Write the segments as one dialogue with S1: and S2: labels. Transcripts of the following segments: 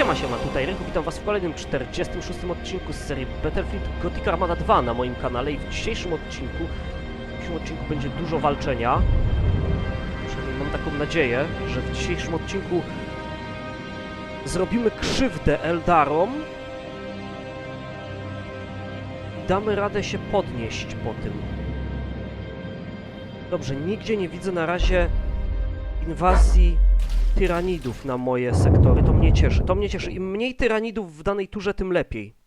S1: Siema, siema, tutaj Rychu, witam was w kolejnym 46 odcinku z serii Battlefield Gothic Armada 2 na moim kanale i w dzisiejszym odcinku, w dzisiejszym odcinku będzie dużo walczenia. Przynajmniej mam taką nadzieję, że w dzisiejszym odcinku zrobimy krzywdę Eldarom i damy radę się podnieść po tym. Dobrze, nigdzie nie widzę na razie inwazji tyranidów na moje sektory. To mnie cieszy. To mnie cieszy. Im mniej tyranidów w danej turze, tym lepiej.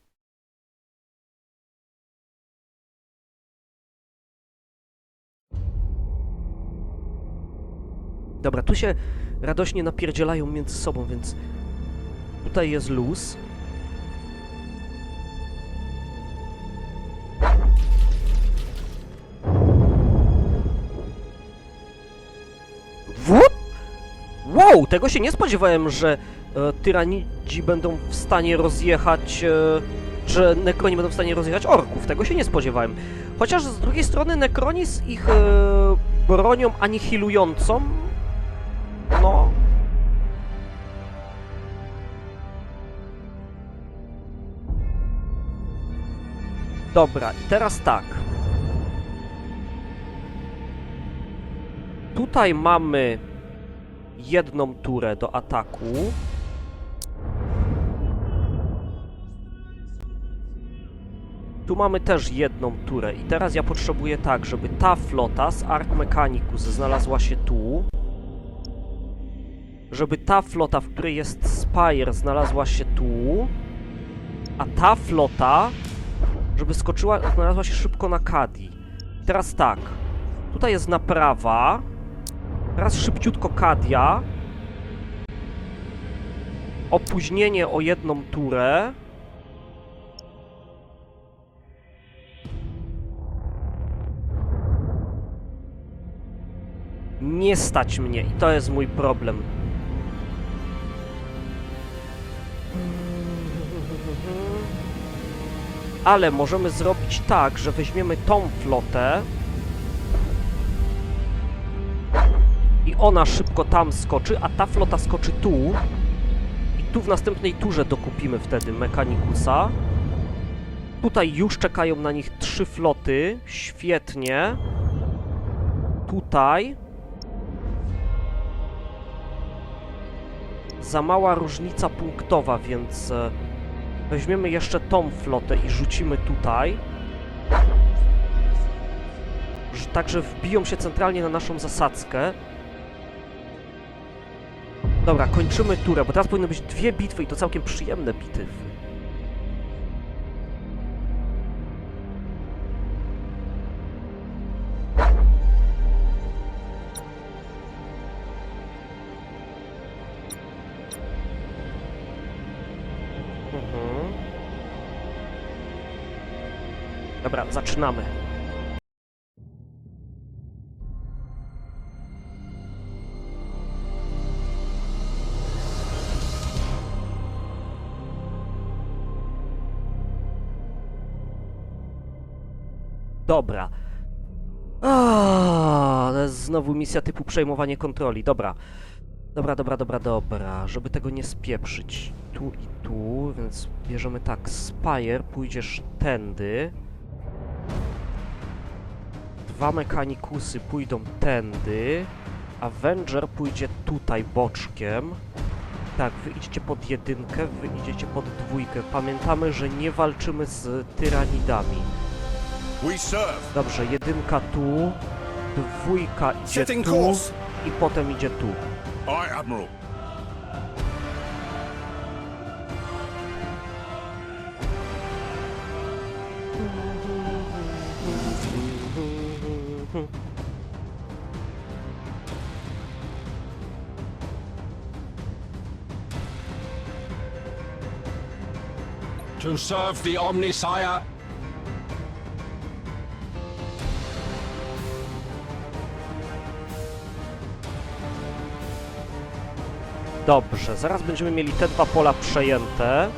S1: Dobra, tu się radośnie napierdzielają między sobą, więc tutaj jest luz. Tego się nie spodziewałem, że e, tyranidzi będą w stanie rozjechać, e, że nekroni będą w stanie rozjechać orków. Tego się nie spodziewałem. Chociaż z drugiej strony nekroni z ich e, bronią anihilującą, no... Dobra, i teraz tak. Tutaj mamy jedną turę do ataku. Tu mamy też jedną turę i teraz ja potrzebuję tak, żeby ta flota z Ark Mechanicus znalazła się tu. Żeby ta flota, w której jest Spire, znalazła się tu. A ta flota, żeby skoczyła, znalazła się szybko na Kadi. Teraz tak. Tutaj jest naprawa. Teraz szybciutko Kadia. Opóźnienie o jedną turę. Nie stać mnie i to jest mój problem. Ale możemy zrobić tak, że weźmiemy tą flotę i ona szybko tam skoczy, a ta flota skoczy tu. I tu w następnej turze dokupimy wtedy Mechanikusa. Tutaj już czekają na nich trzy floty. Świetnie. Tutaj. Za mała różnica punktowa, więc e, weźmiemy jeszcze tą flotę i rzucimy tutaj. Że- Także wbiją się centralnie na naszą zasadzkę. Dobra, kończymy turę, bo teraz powinny być dwie bitwy i to całkiem przyjemne bitwy. Mhm. Dobra, zaczynamy. Znowu misja typu przejmowanie kontroli. Dobra. Dobra, dobra, dobra, dobra. Żeby tego nie spieprzyć tu i tu, więc bierzemy tak. Spire, pójdziesz tędy. Dwa mechanikusy pójdą tędy. Avenger pójdzie tutaj boczkiem. Tak, wy idziecie pod jedynkę, wy idziecie pod dwójkę. Pamiętamy, że nie walczymy z tyranidami. Dobrze, jedynka tu, dwójka idzie
S2: Setting
S1: tu
S2: course.
S1: i potem idzie tu.
S2: Aye, Admiral.
S3: To serve the Omnisire.
S1: Dobrze, zaraz będziemy mieli te dwa pola przejęte.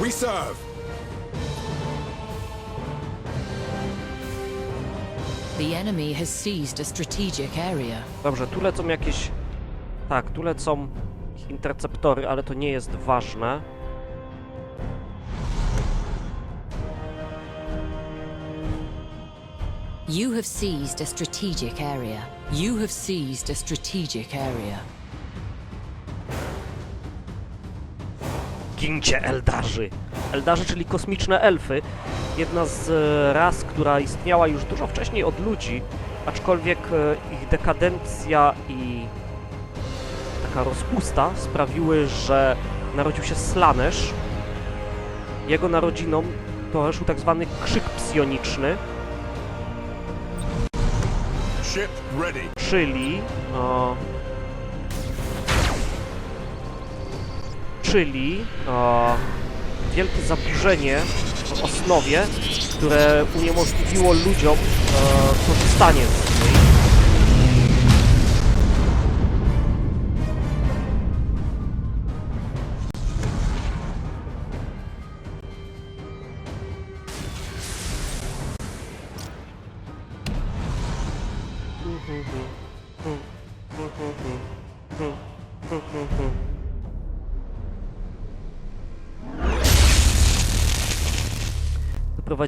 S2: We serve.
S4: The enemy has seized a strategic area.
S1: Dobrze, tu lecą jakieś Tak, tu lecą interceptory, ale to nie jest ważne.
S4: You have seized a strategic area. You have seized a strategic area.
S1: Gincie Eldarzy. Eldarzy, czyli kosmiczne elfy. Jedna z e, ras, która istniała już dużo wcześniej od ludzi, aczkolwiek e, ich dekadencja i taka rozpusta sprawiły, że narodził się Slanesh. Jego narodzinom towarzyszył tak zwany krzyk psioniczny. Czyli o, czyli o, wielkie zaburzenie w osnowie, które uniemożliwiło ludziom e, korzystanie z niej.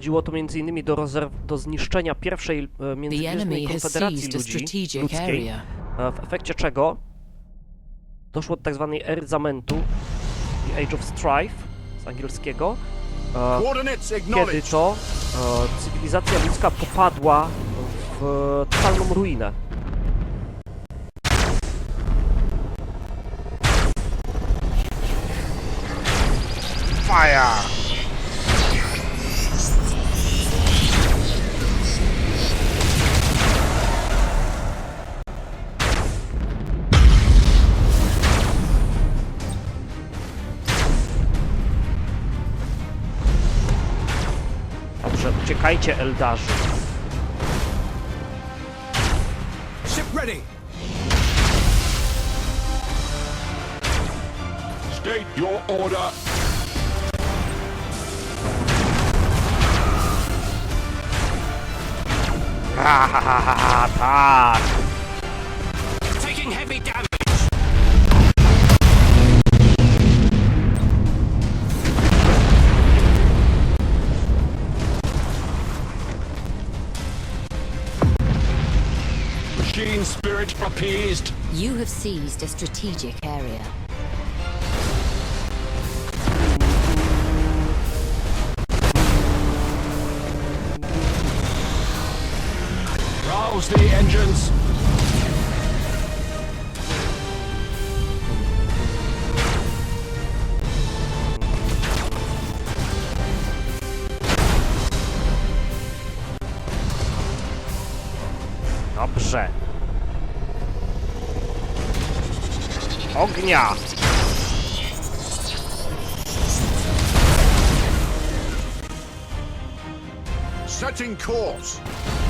S1: Doprowadziło to m.in. do, rezerw, do zniszczenia pierwszej e, międzygwiezdnej konfederacji ludzi, ludzkiej, e, w efekcie czego doszło do tak zwanej ery zamętu, Age of Strife z angielskiego, e, kiedy to e, cywilizacja ludzka popadła w totalną ruinę. Dobrze, Eldarzy.
S2: Ship ready.
S3: State your order.
S1: Ha, ha, ha, ha, ha, tak!
S3: Taking heavy damage. Spirit appeased.
S4: You have seized a strategic area.
S2: Course.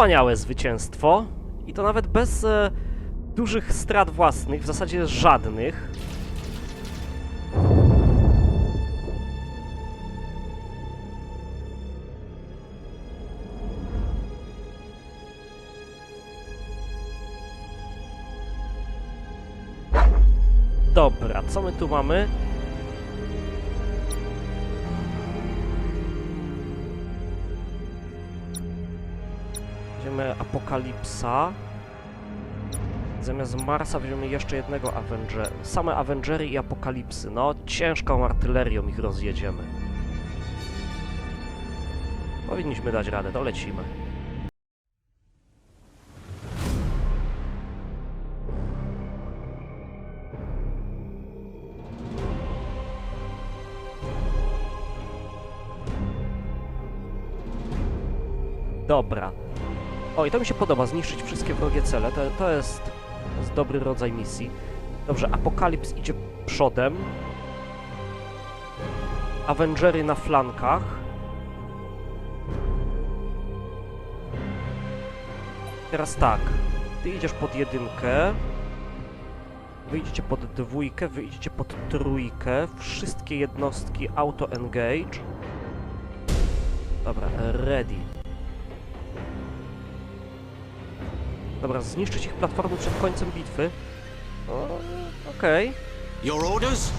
S1: Wspaniałe zwycięstwo. I to nawet bez e, dużych strat własnych, w zasadzie żadnych. Dobra, co my tu mamy? Weźmiemy Apokalipsa. Zamiast Marsa weźmiemy jeszcze jednego Avenger. Same Avengery i Apokalipsy. No, ciężką artylerią ich rozjedziemy. Powinniśmy dać radę, to lecimy. Dobra. O, i to mi się podoba, zniszczyć wszystkie wrogie cele. To, to, jest, to jest dobry rodzaj misji. Dobrze, Apokalips idzie przodem. Avengery na flankach. Teraz tak. Ty idziesz pod jedynkę. Wy idziecie pod dwójkę, wy idziecie pod trójkę. Wszystkie jednostki auto-engage. Dobra, ready. Dobra, zniszczyć ich platformy przed końcem bitwy. Okej.
S3: Your orders?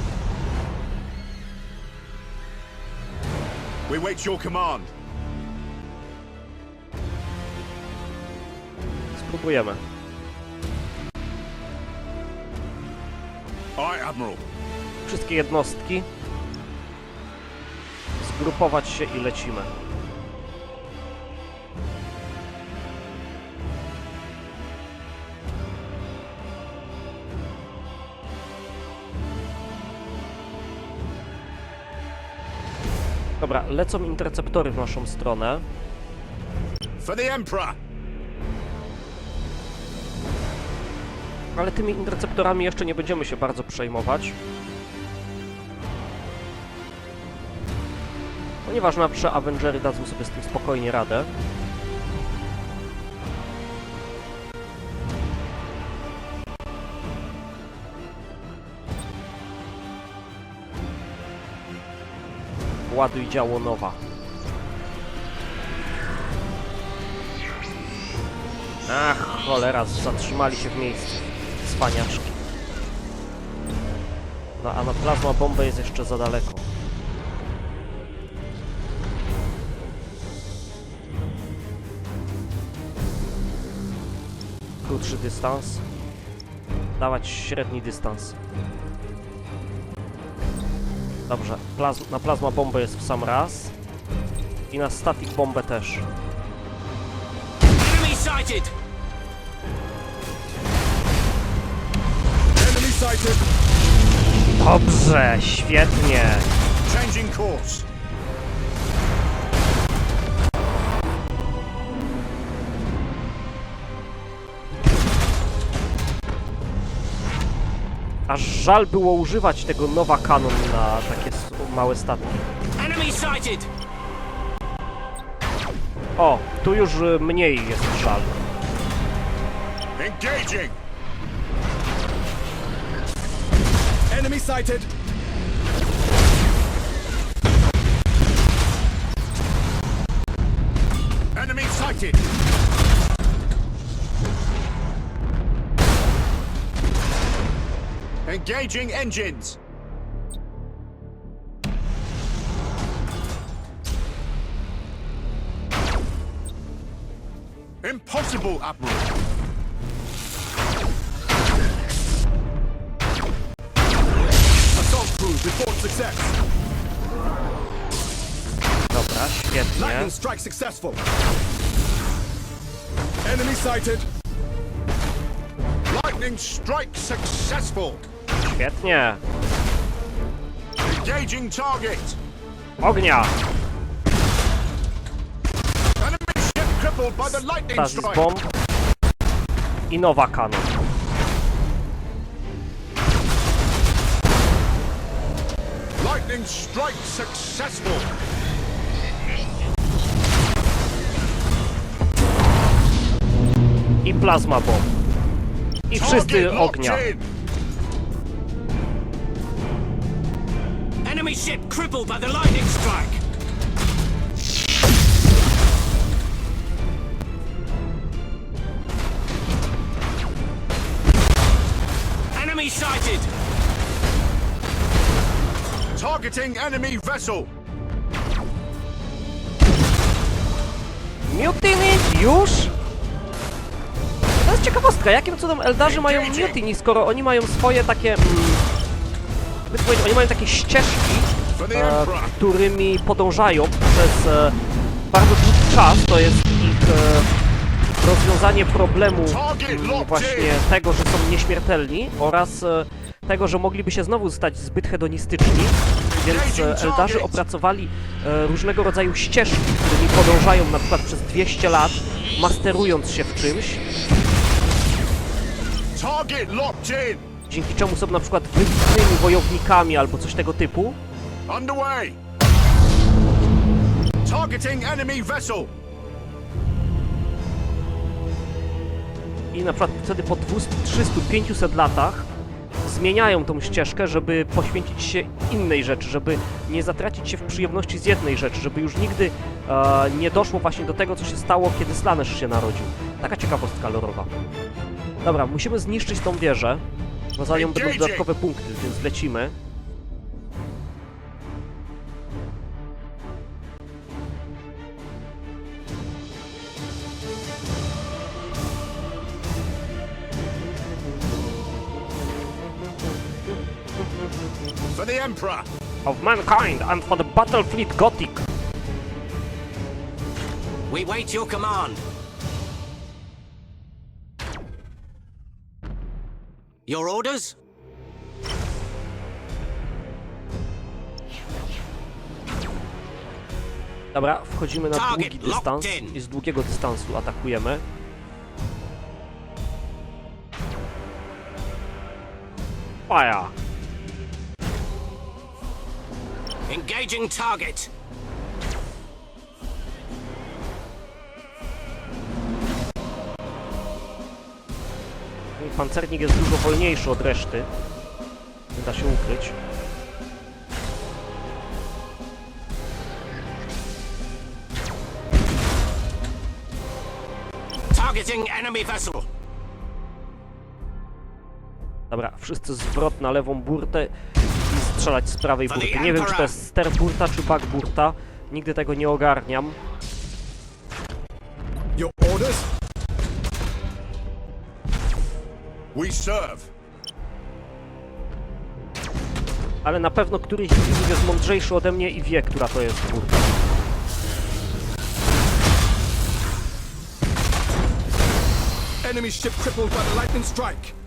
S2: We wait your command.
S1: Spróbujemy.
S2: Aye, Admiral.
S1: Wszystkie jednostki. Zgrupować się i lecimy. Dobra, lecą interceptory w naszą stronę.
S2: For the Emperor.
S1: Ale tymi interceptorami jeszcze nie będziemy się bardzo przejmować. Ponieważ nasze Avengery dadzą sobie z tym spokojnie radę. Ładuj działo nowa. Ach, cholera, zatrzymali się w miejscu. Cwaniaczki. No a na plazma bombę jest jeszcze za daleko. Krótszy dystans. Dawać średni dystans. Dobrze, plaz na plazma bombę jest w sam raz. I na static bombę też.
S3: Enemy sighted!
S2: Enemy sighted.
S1: Dobrze, świetnie.
S2: Changing course.
S1: Aż żal było używać tego nowa kanon na takie małe statki. O, tu już y, mniej jest żal.
S2: Engaging.
S5: Enemy sighted.
S2: Enemy sighted. Engaging engines. Impossible, Admiral.
S5: Assault crews report success.
S1: Dobra, świetnie.
S5: Lightning strike successful. Enemy sighted.
S2: Lightning strike successful.
S1: Świetnie.
S2: Engaging target.
S1: Ognia! Stasis
S2: strike.
S1: bomb. I nowa kanon.
S2: Lightning strike successful.
S1: I plazma bomb. I wszyscy ognia.
S3: Enemy ship crippled by the lightning strike! Enemy sighted!
S2: Targeting enemy vessel.
S1: Mutiny już? To jest ciekawostka, jakim cudem Eldarzy mają mutiny, skoro oni mają swoje takie... Mm, to powiedzieć, oni mają takie ścieżki, którymi podążają przez e, bardzo długi czas, to jest ich e, rozwiązanie problemu właśnie tego, że są nieśmiertelni oraz e, tego, że mogliby się znowu stać zbyt hedonistyczni, więc Eldarzy opracowali różnego rodzaju ścieżki, którymi podążają na przykład przez 200 lat, masterując się w czymś, dzięki czemu są na przykład wybitnymi wojownikami albo coś tego typu.
S2: Underway. Targeting enemy vessel.
S1: i na przykład wtedy po 200, 300, 500 latach zmieniają tą ścieżkę, żeby poświęcić się innej rzeczy, żeby nie zatracić się w przyjemności z jednej rzeczy, żeby już nigdy e, nie doszło właśnie do tego, co się stało, kiedy Slanesh się narodził. Taka ciekawostka lorowa. Dobra, musimy zniszczyć tą wieżę, bo za nią będą dodatkowe punkty, więc lecimy.
S2: Emperor.
S1: Of mankind and for the battle fleet Gothic.
S3: We wait your command. Your orders?
S1: Dobra, wchodzimy na długi dystans i z długiego dystansu atakujemy. Fire!
S3: Engaging target.
S1: Pancernik jest dużo wolniejszy od reszty. Nie da się ukryć.
S3: Targeting enemy vessel.
S1: Dobra, wszyscy zwrot na lewą burtę i strzelać z prawej burty. Nie wiem, czy to jest ster burta, czy back burta. Nigdy tego nie ogarniam.
S5: Your orders?
S2: We serve.
S1: Ale na pewno któryś z widzów jest mądrzejszy ode mnie i wie, która to jest burta.
S5: Enemy ship crippled by the lightning strike.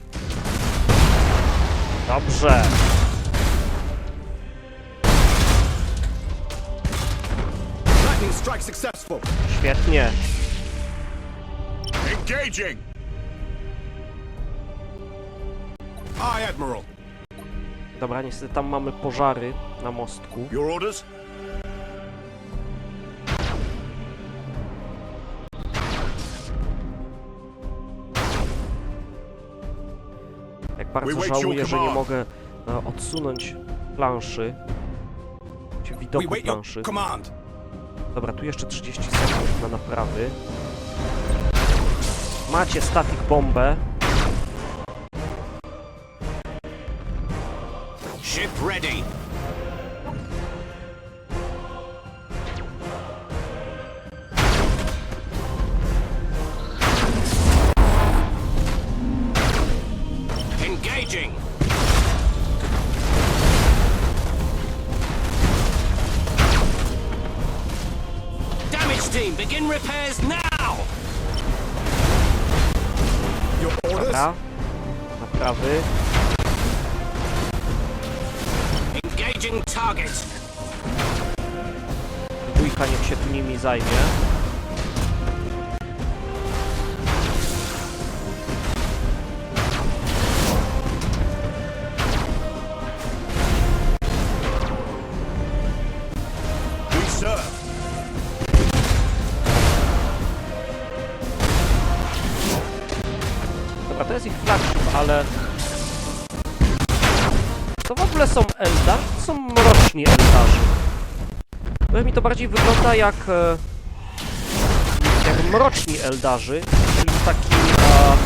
S1: Dobrze. Świetnie.
S2: Engaging.
S5: Aye, Admiral.
S1: Dobra, niestety tam mamy pożary na mostku.
S2: Your orders.
S1: Bardzo żałuję, że nie mogę e, odsunąć planszy. Czy widoku planszy. Dobra, tu jeszcze 30 sekund na naprawy. Macie static bombę.
S3: Ship ready.
S1: Niech się tu nimi zajmie. Dobra, to jest ich flagship, ale... To w ogóle są Eldar? To są mroczni Eldarzy. Trochę mi to bardziej wygląda jak... e, Jak mroczni Eldarzy, czyli taki... E,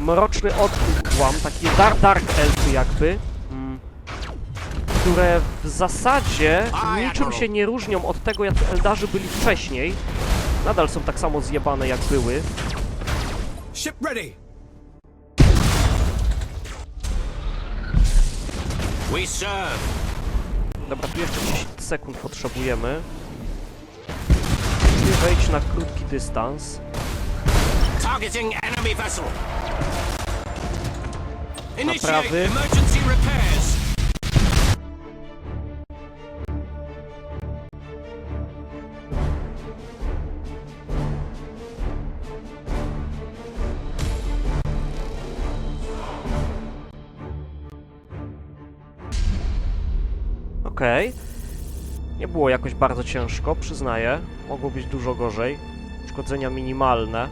S1: mroczny odłam, takie dark, dark elfy jakby. mm, Które w zasadzie niczym się nie różnią od tego, jak Eldarzy byli wcześniej. Nadal są tak samo zjebane jak były.
S5: Ship ready.
S3: We serve.
S1: Dobra, tu jeszcze 10 sekund potrzebujemy. wejdź na krótki dystans.
S3: Targeting enemy vessel.
S1: Naprawy. Było jakoś bardzo ciężko, przyznaję. Mogło być dużo gorzej. Uszkodzenia minimalne.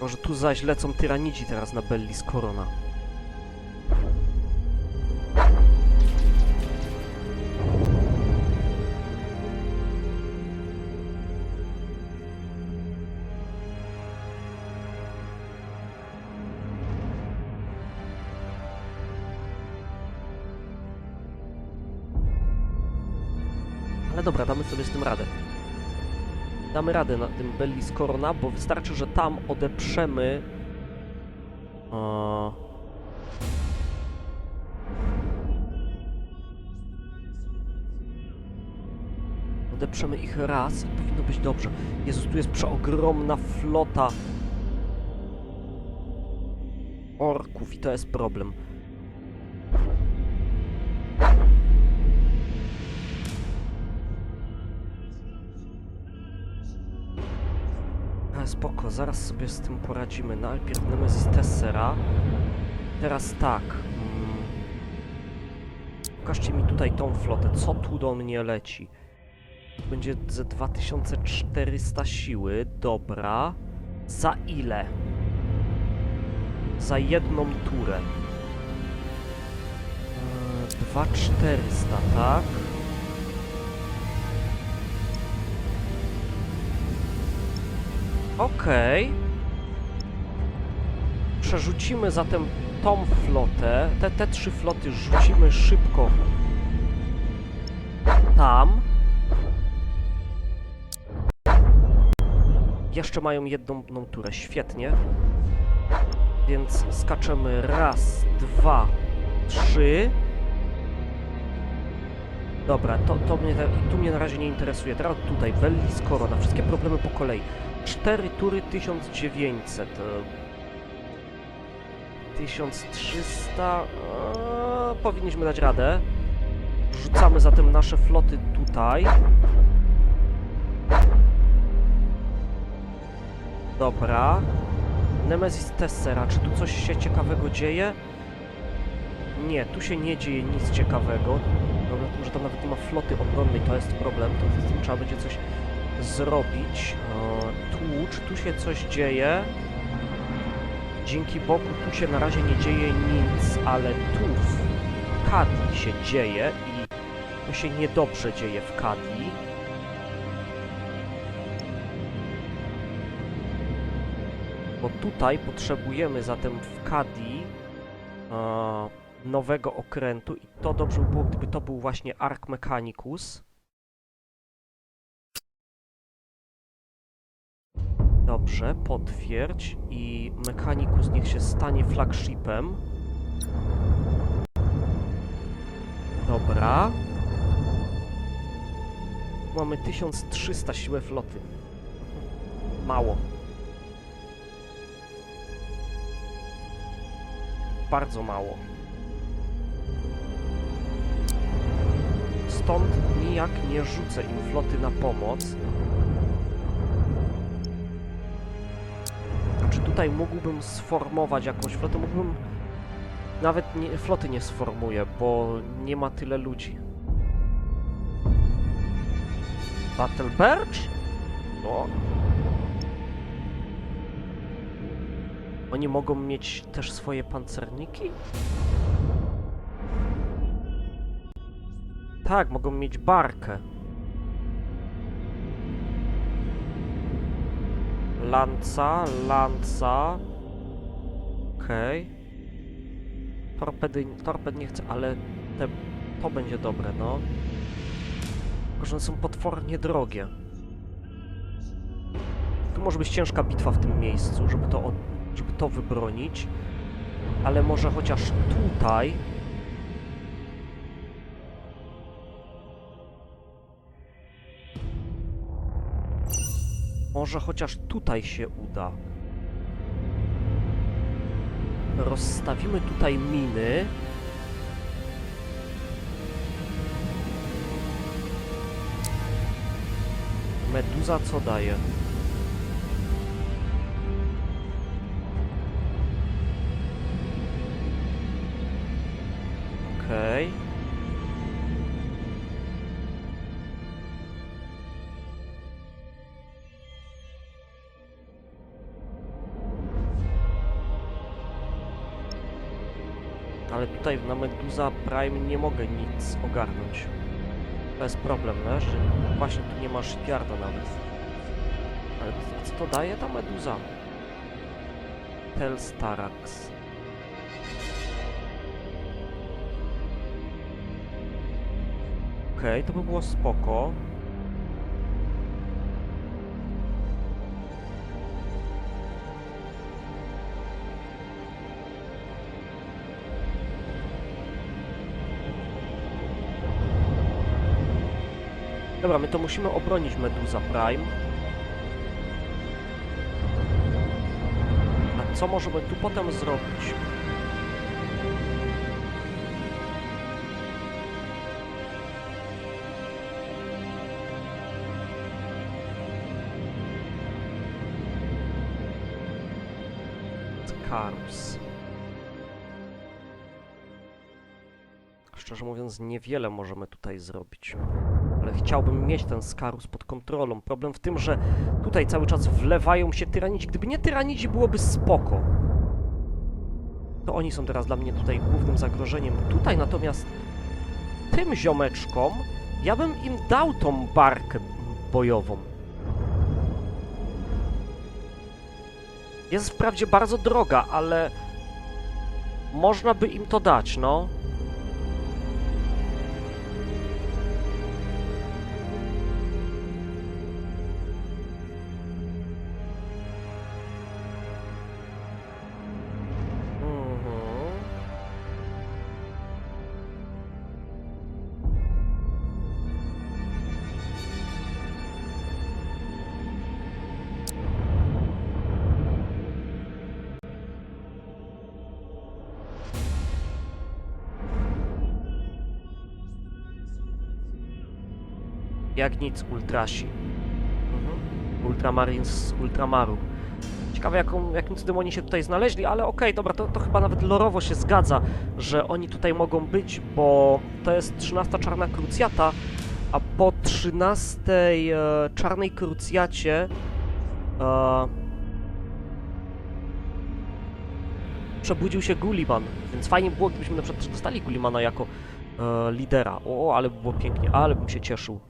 S1: Może tu zaś lecą tyranidzi teraz na Bellis Corona. Ale dobra, damy sobie z tym radę. Damy radę na tym Bellis Corona, bo wystarczy, że tam odeprzemy... O... Odeprzemy ich raz i powinno być dobrze. Jezus, tu jest przeogromna flota orków i to jest problem. Spoko, zaraz sobie z tym poradzimy. Najpierw Nemesis Tessera. Teraz tak. Mm. Pokażcie mi tutaj tą flotę. Co tu do mnie leci? Będzie ze 2400 siły. Dobra. Za ile? Za jedną turę. Eee, 2400, tak? Okej. Przerzucimy zatem tą flotę. Te, te trzy floty rzucimy szybko tam. Jeszcze mają jedną jedną turę. Świetnie. Więc skaczemy raz, dwa, trzy. Dobra, to, to mnie, tu mnie na razie nie interesuje. Teraz tutaj, Bellis Corona, wszystkie problemy po kolei. 4 tury 1900. e, 1300. e, Powinniśmy dać radę. Rzucamy zatem nasze floty tutaj. Dobra. Nemesis Tessera, czy tu coś się ciekawego dzieje? Nie, tu się nie dzieje nic ciekawego. Problem w tym, że tam nawet nie ma floty obronnej, to jest problem. To z tym trzeba będzie coś zrobić. E, tu, się coś dzieje? Dzięki Bogu tu się na razie nie dzieje nic, ale tu w Kadi się dzieje i to się niedobrze dzieje w Kadi. Bo tutaj potrzebujemy zatem w Kadi e, nowego okrętu i to dobrze by było, gdyby to był właśnie Ark Mechanicus. Dobrze, potwierdź i Mechanicus niech się stanie flagshipem. Dobra. Mamy 1300 siłę floty. Mało. Bardzo mało. Stąd nijak nie rzucę im floty na pomoc. Tutaj mógłbym sformować jakąś flotę? Mógłbym... Nawet nie, floty nie sformuję, bo nie ma tyle ludzi. Battle Birch? No. Oni mogą mieć też swoje pancerniki? Tak, mogą mieć barkę. Lanca, lanca. Okej. Torpedy, torped nie chcę, ale te, to będzie dobre, no. Tylko, że one są potwornie drogie. Tu może być ciężka bitwa w tym miejscu, żeby to, żeby to wybronić. Ale może chociaż tutaj Może chociaż tutaj się uda. Rozstawimy tutaj miny. Meduza co daje? Ale tutaj na Meduza Prime nie mogę nic ogarnąć. To jest problem, wiesz? że Właśnie tu nie ma Shipyarda nawet. Ale co to daje ta Meduza? Telstarax. Okej, to by było spoko. Dobra, my to musimy obronić Meduza Prime. A co możemy tu potem zrobić? Scarus. Szczerze mówiąc, niewiele możemy tutaj zrobić. Ale chciałbym mieć ten Skarus pod kontrolą. Problem w tym, że tutaj cały czas wlewają się tyranici. Gdyby nie tyranici, byłoby spoko. To oni są teraz dla mnie tutaj głównym zagrożeniem. Tutaj natomiast tym ziomeczkom ja bym im dał tą barkę bojową. Jest wprawdzie bardzo droga, ale można by im to dać, no. Jak nic, Ultrasi. Mhm. Ultramarines z Ultramaru. Ciekawe, jaką, jakim cudem oni się tutaj znaleźli, ale okej, dobra, to, to chyba nawet lorowo się zgadza, że oni tutaj mogą być, bo to jest 13 czarna krucjata, a po 13 e, czarnej krucjacie e, przebudził się Gulliman, więc fajnie by było, gdybyśmy na przykład dostali Gullimana jako e, lidera. O, ale by było pięknie, ale bym się cieszył.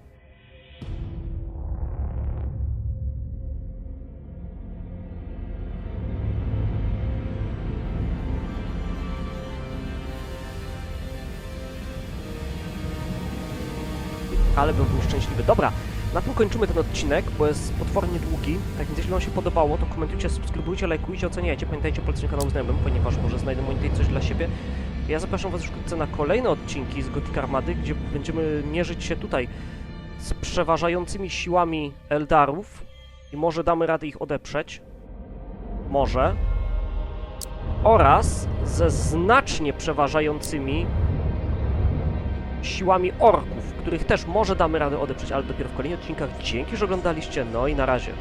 S1: Ale bym był szczęśliwy. Dobra, na tym kończymy ten odcinek, bo jest potwornie długi. Tak więc jeśli wam się podobało, to komentujcie, subskrybujcie, lajkujcie, oceniajcie. Pamiętajcie o poleceniu kanału znajomym, ponieważ może znajdę moi tutaj coś dla siebie. Ja zapraszam was już wkrótce na kolejne odcinki z Gothic Armady, gdzie będziemy mierzyć się tutaj z przeważającymi siłami Eldarów i może damy radę ich odeprzeć. Może. Oraz ze znacznie przeważającymi siłami orków, których też może damy radę odeprzeć, ale dopiero w kolejnych odcinkach. Dzięki, że oglądaliście, no i na razie.